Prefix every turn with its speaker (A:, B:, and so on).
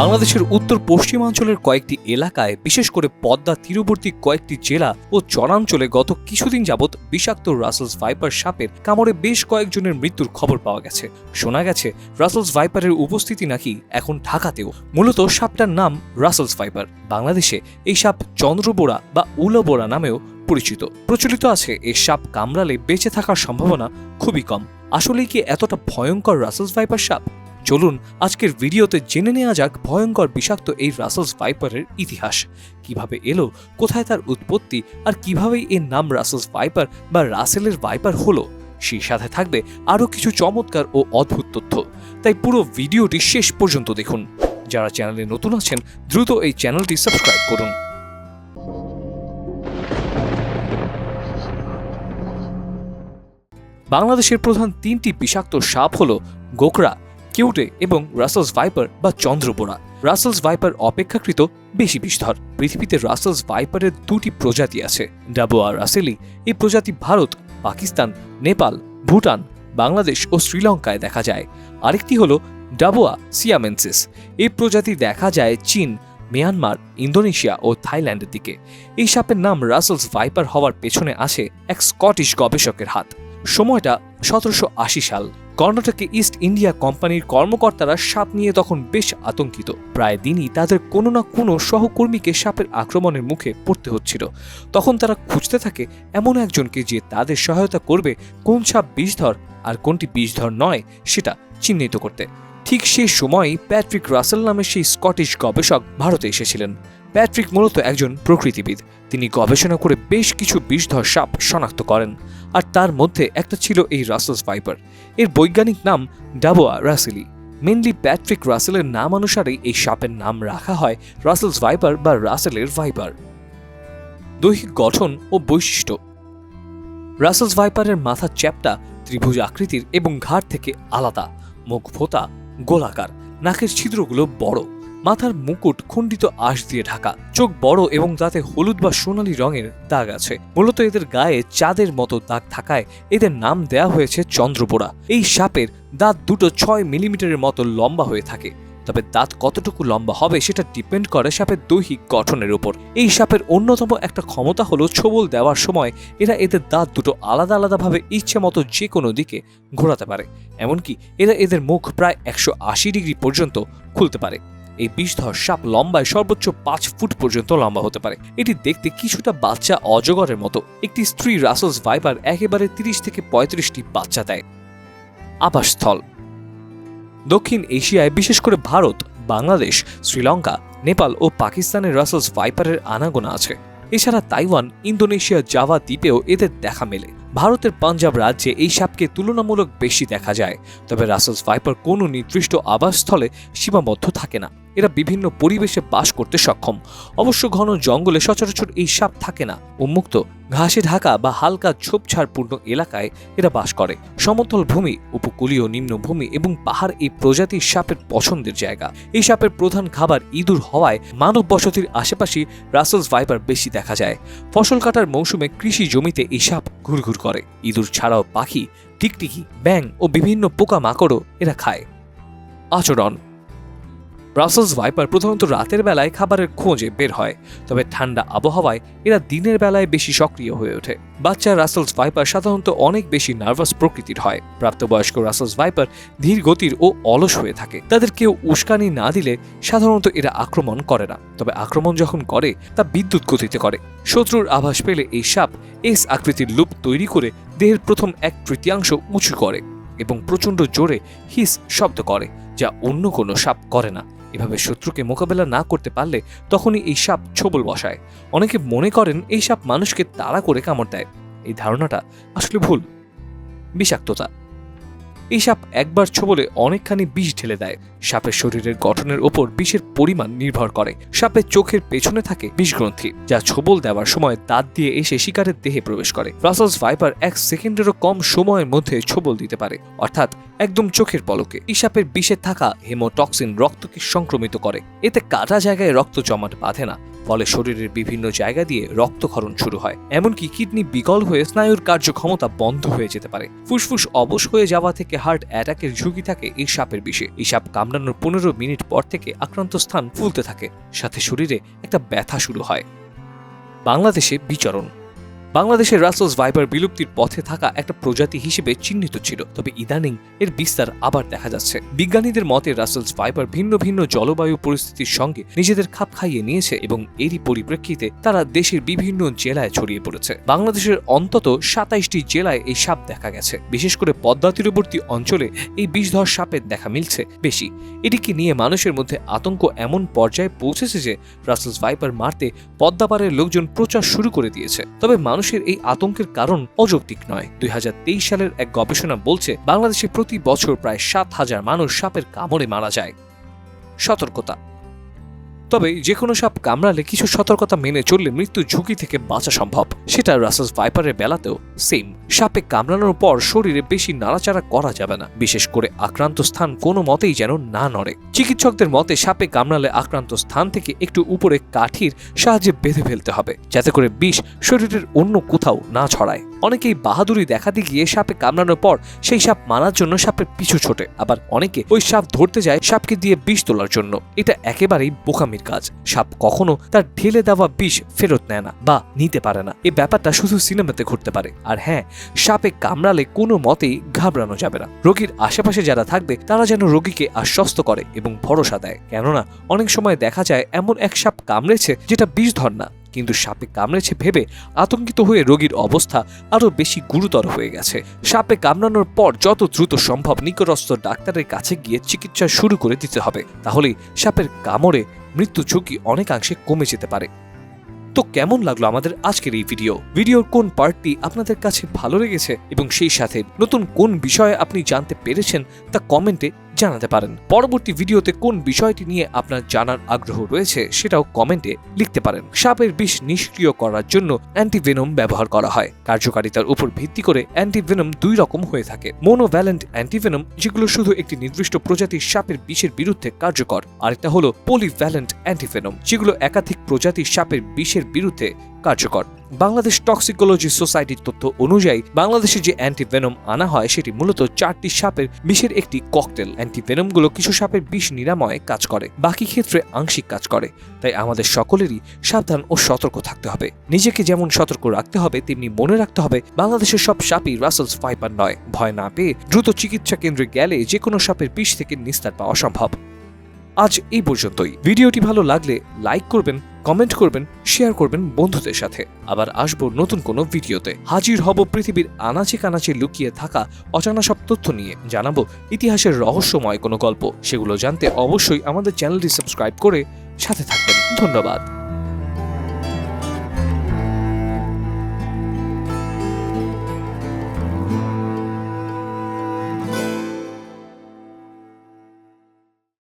A: বাংলাদেশের উত্তর পশ্চিমাঞ্চলের কয়েকটি এলাকায়, বিশেষ করে পদ্মা তীরবর্তী কয়েকটি জেলা ও চরাঞ্চলে গত কিছুদিন যাবৎ বিষাক্ত রাসেলস ভাইপার সাপের কামড়ে বেশ কয়েকজনের মৃত্যুর খবর পাওয়া গেছে। শোনা গেছে, রাসেলস ভাইপারের উপস্থিতি নাকি এখন ঢাকাতেও। মূলত সাপটার নাম রাসেলস ভাইপার। বাংলাদেশে এই সাপ চন্দ্রবোড়া বা উলবোড়া নামেও পরিচিত। প্রচলিত আছে এই সাপ কামড়ালে বেঁচে থাকার সম্ভাবনা খুবই কম। আসলেই কি এতটা ভয়ঙ্কর রাসেলস ভাইপার সাপ? চলুন আজকের ভিডিওতে জেনে নেওয়া যাক ভয়ঙ্কর বিষাক্ত এই রাসেলস ভাইপারের ইতিহাস। কীভাবে এলো, কোথায় তার উৎপত্তি, আর কিভাবেই এর নাম রাসেলস ভাইপার বা রাসেলের ভাইপার হলো, সেই সাথে থাকবে আরও কিছু চমৎকার ও অদ্ভুত তথ্য। তাই পুরো ভিডিওটি শেষ পর্যন্ত দেখুন। যারা চ্যানেলে নতুন আছেন, দ্রুত এই চ্যানেলটি সাবস্ক্রাইব করুন। বাংলাদেশের প্রধান তিনটি বিষাক্ত সাপ হল গোকরা কিউটে এবং রাসেলস ভাইপার বা চন্দ্রবোড়া রাসেলস ভাইপার অপেক্ষাকৃত বেশি বিষধর। পৃথিবীতে রাসেলস ভাইপারের দুটি প্রজাতি আছে ডাবোয়া রাসেলি। এই প্রজাতি ভারত, পাকিস্তান, নেপাল, ভুটান, বাংলাদেশ ও শ্রীলঙ্কায় দেখা যায়। আরেকটি হল ডাবোয়া সিয়ামেন্সিস। এই প্রজাতি দেখা যায় চীন, মিয়ানমার, ইন্দোনেশিয়া ও থাইল্যান্ডের দিকে। এই সাপের নাম রাসেলস ভাইপার হওয়ার পেছনে আসে এক স্কটিশ গবেষকের হাত। সময়টা সতেরোশো আশি সাল। কর্ণাটকে ইস্ট ইন্ডিয়া কোম্পানির কর্মকর্তারা সাপ নিয়ে তখন বেশ আতঙ্কিত। প্রায় দিনই তাদের কোনো না কোনো সহকর্মীকে সাপের আক্রমণের মুখে পড়তে হচ্ছিল। তখন তারা খুঁজতে থাকে এমন একজনকে যে তাদের সহায়তা করবে কোন সাপ বিষধর আর কোনটি বিষধর নয় সেটা চিহ্নিত করতে। ঠিক সেই সময়ই প্যাট্রিক রাসেল নামে সেই স্কটিশ গবেষক ভারতে এসেছিলেন। প্যাট্রিক মূলত একজন প্রকৃতিবিদ। তিনি গবেষণা করে বেশ কিছু বিষধর সাপ শনাক্ত করেন। আর তার মধ্যে একটা ছিল এই রাসেলস ভাইপার। এর বৈজ্ঞানিক নাম ডাবোয়া রাসেলি। মেনলি প্যাট্রিক রাসেলের নাম অনুসারেই এই সাপের নাম রাখা হয় রাসেলস ভাইপার বা রাসেলের ভাইপার। দৈহিক গঠন ও বৈশিষ্ট্য। রাসেলস ভাইপারের মাথা চ্যাপটা ত্রিভুজ আকৃতির এবং ঘাড় থেকে আলাদা। মুখ ভোতা গোলাকার। নাকের ছিদ্রগুলো বড়। মাথার মুকুট খণ্ডিত আশ দিয়ে ঢাকা। চোখ বড় এবং তাতে হলুদ বা সোনালি রঙের দাগ আছে। মূলত এদের গায়ে চাঁদের মতো দাগ থাকায় এদের নাম দেয়া হয়েছে চন্দ্রপোড়া। এই সাপের দাঁত দুটো ছয় মিলিমিটারের মতো লম্বা হয়ে থাকে। তবে দাঁত কতটুকু লম্বা হবে সেটা ডিপেন্ড করে সাপের দৈহিক গঠনের উপর। এই সাপের অন্যতম একটা ক্ষমতা হলো ছোবল দেওয়ার সময় এরা এদের দাঁত দুটো আলাদা আলাদাভাবে ইচ্ছে মতো যে কোনো দিকে ঘোরাতে পারে। এমনকি এরা এদের মুখ প্রায় একশো আশি ডিগ্রি পর্যন্ত খুলতে পারে। এই বিষধর সাপ লম্বায় সর্বোচ্চ পাঁচ ফুট পর্যন্ত লম্বা হতে পারে। এটি দেখতে কিছুটা বাচ্চা অজগরের মতো। একটি স্ত্রী রাসেলস ভাইপার একেবারে তিরিশ থেকে পঁয়ত্রিশটি বাচ্চা দেয়। আবাসস্থল। দক্ষিণ এশিয়ায়, বিশেষ করে ভারত, বাংলাদেশ, শ্রীলঙ্কা, নেপাল ও পাকিস্তানের রাসেলস ভাইপারের আনাগোনা আছে। এছাড়া তাইওয়ান, ইন্দোনেশিয়া জাভা দ্বীপেও এদের দেখা মেলে। ভারতের পাঞ্জাব রাজ্যে এই সাপকে তুলনামূলক বেশি দেখা যায়। তবে রাসেলস ভাইপার কোনো নির্দিষ্ট আবাসস্থলে সীমাবদ্ধ থাকে না। এরা বিভিন্ন পরিবেশে বাস করতে সক্ষম। অবশ্য ঘন জঙ্গলে সচরাচর এই সাপ থাকে না। উন্মুক্ত ঘাসে ঢাকা বা হালকা ঝোপঝাড়পূর্ণ এলাকায় এরা বাস করে। সমতল ভূমি, উপকূলীয় নিম্নভূমি এবং পাহাড় এই প্রজাতির সাপের পছন্দের জায়গা। এই সাপের প্রধান খাবার ইঁদুর হওয়ায় মানব বসতির আশেপাশে রাসেলস ভাইপার বেশি দেখা যায়। ফসল কাটার মৌসুমে কৃষি জমিতে এই সাপ ঘুরঘুর করে। ইঁদুর ছাড়াও পাখি, টিকটিকি ব্যাং ও বিভিন্ন পোকামাকড়ও এরা খায়। আচরণ। ব্রাসেলস ভাইপার প্রধানত রাতের বেলায় খাবারের খোঁজে বের হয়, তবে ঠান্ডা আবহাওয়ায় এরা দিনের বেলায় বেশি সক্রিয় হয়ে ওঠে। বাচ্চা রাসেলস ভাইপার সাধারণত অনেক বেশি নার্ভাস প্রকৃতির হয়। প্রাপ্তবয়স্ক রাসেলস ভাইপার ধীর গতির ও অলস হয়ে থাকে। তাদের কেউ উস্কানি না দিলে সাধারণত এরা আক্রমণ করে না। তবে আক্রমণ যখন করে, তা বিদ্যুৎ গতিতে করে। শত্রুর আভাস পেলে এই সাপ এস আকৃতির লুপ তৈরি করে দেহের প্রথম এক তৃতীয়াংশ উঁচু করে এবং প্রচণ্ড জোরে হিস শব্দ করে, যা অন্য কোনো সাপ করে না। এভাবে শত্রুকে মোকাবেলা না করতে পারলে তখনই এই সাপ ছোবল বসায়। অনেকে মনে করেন এই সাপ মানুষকে তাড়া করে কামড় দেয়। এই ধারণাটা আসলে ভুল। বিষাক্ততা। এই সাপ একবার ছোবলে অনেকখানি বিষ ঢেলে দেয়। সাপের শরীরের গঠনের ওপর বিষের পরিমাণ নির্ভর করে। সাপের চোখের পেছনে থাকে বিষগ্রন্থি, যা ছোবল দেওয়ার সময় দাঁত দিয়ে এসে শিকারের দেহে প্রবেশ করে। রাসেলস ভাইপার এক সেকেন্ডেরও কম সময়ের মধ্যে ছোবল দিতে পারে, অর্থাৎ একদম চোখের পলকে। এই সাপের বিষে থাকা হেমোটক্সিন রক্তকে সংক্রমিত করে। এতে কাটা জায়গায় রক্ত জমাট বাঁধে না, ফলে শরীরের বিভিন্ন জায়গা দিয়ে রক্তক্ষরণ শুরু হয়। এমনকি কিডনি বিকল হয়ে স্নায়ুর কার্যক্ষমতা বন্ধ হয়ে যেতে পারে। ফুসফুস অবশ হয়ে যাওয়া থেকে হার্ট অ্যাটাকের ঝুঁকি থাকে এই সাপের বিষে। এই সাপ কামড়ানোর পনেরো মিনিট পর থেকে আক্রান্ত স্থান ফুলতে থাকে। সাথে শরীরে একটা ব্যথা শুরু হয়। বাংলাদেশে বিচরণ। বাংলাদেশের রাসেলস ভাইপার বিলুপ্তির পথে থাকা একটা প্রজাতি হিসেবে চিহ্নিত ছিল, তবে ইদানিং এর বিস্তার আবার দেখা যাচ্ছে। বিজ্ঞানীদের মতে, রাসেলস ভাইপার ভিন্ন ভিন্ন জলবায়ু পরিস্থিতির সঙ্গে নিজেদের খাপ খাইয়ে নিয়েছে এবং এরই পরিপ্রেক্ষিতে তারা দেশের বিভিন্ন জেলায় ছড়িয়ে পড়েছে। বাংলাদেশের অন্তত সাতাইশটি জেলায় এই সাপ দেখা গেছে। বিশেষ করে পদ্মা তীরবর্তী অঞ্চলে এই বিষধর সাপের দেখা মিলছে বেশি। এটিকে নিয়ে মানুষের মধ্যে আতঙ্ক এমন পর্যায়ে পৌঁছেছে যে, রাসেলস ভাইপার মারতে পদ্মাপাড়ের লোকজন প্রচার শুরু করে দিয়েছে? তবে মানুষের এই আতঙ্কের কারণ অযৌক্তিক নয়। দুই সালের এক গবেষণা বলছে, বাংলাদেশে প্রতি বছর প্রায় সাত হাজার মানুষ সাপের কামড়ে মারা যায়। সতর্কতা। তবে যে কোনো সাপ কামড়ালে কিছু সতর্কতা মেনে চললে মৃত্যুর ঝুঁকি থেকে বাঁচা সম্ভব। সেটা রাসেলস ভাইপারের বেলাতেও সেম। সাপে কামড়ানোর পর শরীরে বেশি নাড়াচাড়া করা যাবে না। বিশেষ করে আক্রান্ত স্থান কোনো মতেই যেন না নড়ে। চিকিৎসকদের মতে সাপে কামড়ালে আক্রান্ত স্থান থেকে একটু উপরে কাঠির সাহায্যে বেঁধে ফেলতে হবে, যাতে করে বিষ শরীরের অন্য কোথাও না ছড়ায়। অনেকেই বাহাদুরি দেখাতে গিয়ে সাপে কামড়ানোর পর সেই সাপ মারার জন্য সাপের পিছু ছোটে। আবার অনেকে ওই সাপ ধরতে যায় সাপকে দিয়ে বিষ তোলার জন্য। এটা একেবারেই বোকামির কাজ। সাপ কখনো তার ঢেলে দেওয়া বিষ ফেরত নেয় না বা নিতে পারে না। এই ব্যাপারটা শুধু সিনেমাতে ঘটতে পারে। আর হ্যাঁ সাপে কামড়ালে কোনো মতেই ঘাবড়ানো যাবে না। রোগীর আশেপাশে যারা থাকবে, তারা যেন রোগীকে আশ্বস্ত করে এবং ভরসা দেয়। কেননা, অনেক সময় দেখা যায় এমন এক সাপ কামড়েছে যেটা বিষধর না। কিন্তু সাপে কামড়েছে ভেবে আতঙ্কিত হয়ে রোগীর অবস্থা আরও বেশি গুরুতর হয়ে গেছে। সাপে কামড়ানোর পর যত দ্রুত সম্ভব নিকটস্থ ডাক্তারের কাছে গিয়ে চিকিৎসা শুরু করে দিতে হবে। তাহলেই সাপের কামড়ে মৃত্যু ঝুঁকি অনেকাংশে কমে যেতে পারে। তো কেমন লাগল আমাদের আজকের এই ভিডিও? ভিডিওর কোন পার্টটি আপনাদের কাছে ভালো লেগেছে এবং সেই সাথে নতুন কোন বিষয়ে আপনি জানতে পেরেছেন তা কমেন্টে জানাতে পারেন। পরবর্তী ভিডিওতে কোন বিষয়টি নিয়ে আপনার জানার আগ্রহ রয়েছে সেটাও কমেন্টে লিখতে পারেন। সাপের বিষ নিষ্ক্রিয় করার জন্য অ্যান্টিভেনম ব্যবহার করা হয়। কার্যকারিতার উপর ভিত্তি করে অ্যান্টিভেনম দুই রকম হয়ে থাকে। মোনোভ্যালেন্ট অ্যান্টিভেনম, যেগুলো শুধু একটি নির্দিষ্ট প্রজাতির সাপের বিষের বিরুদ্ধে কার্যকর, আরেকটা হলো পলিভ্যালেন্ট অ্যান্টিভেনম, যেগুলো একাধিক প্রজাতির সাপের বিষের বিরুদ্ধে কার্যকর। বাংলাদেশ টক্সিকোলজি সোসাইটির তথ্য অনুযায়ী, বাংলাদেশে যে অ্যান্টিভেনম আনা হয়, সেটি মূলত চারটি সাপের বিষের একটি ককটেল। অ্যান্টিভেনমগুলো কিছু সাপের বিষ নিরাময়ে কাজ করে, বাকি ক্ষেত্রে আংশিক কাজ করে। তাই আমাদের সকলেরই সাবধান ও সতর্ক থাকতে হবে। নিজেকে যেমন সতর্ক রাখতে হবে, তেমনি মনে রাখতে হবে, বাংলাদেশের সব সাপই রাসেলস ফাইপার নয়। ভয় না পেয়ে দ্রুত চিকিৎসা কেন্দ্রে গেলে যে কোনো সাপের বিষ থেকে নিস্তার পাওয়া সম্ভব। আজ এই পর্যন্তই। ভিডিওটি ভালো লাগলে লাইক করবেন কমেন্ট করবেন, শেয়ার করবেন বন্ধুদের সাথে। আবার আসব নতুন কোনো ভিডিওতে। হাজির হব পৃথিবীর আনাচে কানাচে লুকিয়ে থাকা অজানা সব তথ্য নিয়ে। জানাব ইতিহাসের রহস্যময় কোনো গল্প। সেগুলো জানতে অবশ্যই আমাদের চ্যানেলটি সাবস্ক্রাইব করে সাথে থাকবেন। ধন্যবাদ।